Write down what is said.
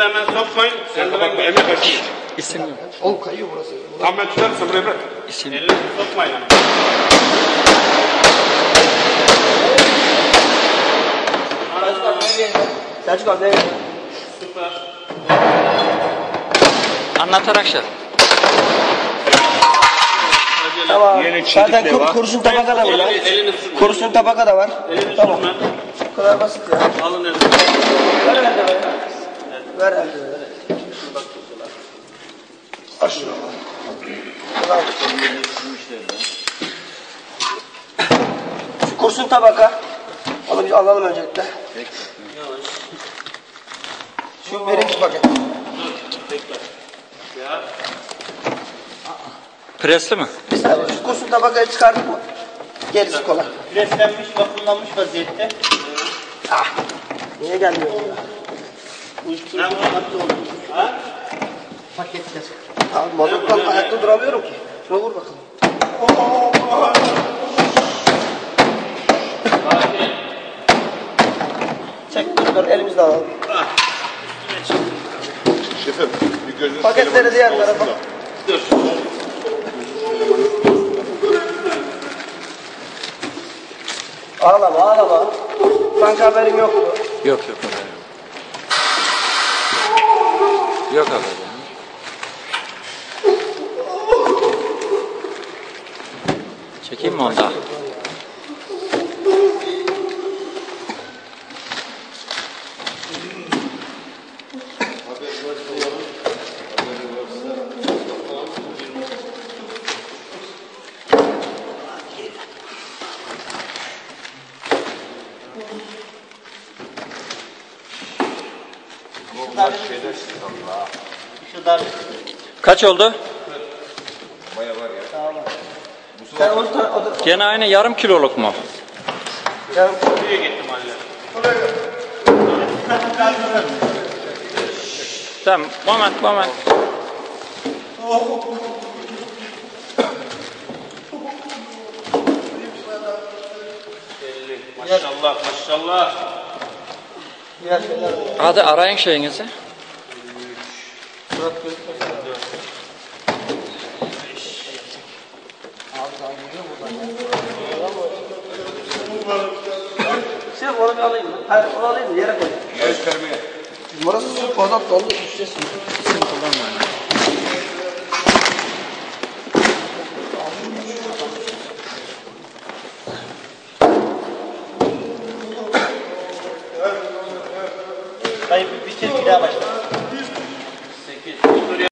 elinizi hemen sokmayın. Eldiven emek açın. İsim yok. Oğlum kayıyor burası. Tam ben tutarım sen buraya bırak. İsim. Elinizi sokmayın ama. Selçuk abi ne? Süper. Anlatarak şey. Tamam. Zaten kur, kurşun tabaka da var. Elini, elini. Kurşun tabaka da var. Elini Tamam. sürme. Bu kadar basit ya. Alın elini. Ver şunu. Tamam. Şu kurşun tabaka. Onu bir alalım öncelikle. Şu birinci paket. Ya. Presli mi? Saniye. Şu kurşun tabakayı çıkardık mı? Gerisi kolay. Preslenmiş, vakumlanmış vaziyette. Ah. Niye gelmiyor ya? Uyuşturucu madde oldu. Ha? Paketler. Abi mazottan ayakta duramıyorum ki. Şuna vur bakalım. Çek dur dur elimizle alalım. Şefim bir gözünüzü Paketleri diğer tarafa. Dur. Ağlama ağlama. Sanki haberin yoktu. Yok yok haber yok. Yok haber ya. Çekeyim mi onu da? Şu dar. Kaç oldu? Sen o o. Gene aynı yarım kiloluk mu? Canım. Buraya gittim halle. Tamam, moment, moment. Maşallah maşallah. Diğer şeyler. Hadi arayın şeyinizi. Surat onu bir alayım? Hayır onu alayım? Yere koy. Göstermeye. Su kozak dolu düşeceğiz. İsim kullanmayın. Weil bis jetzt wieder was.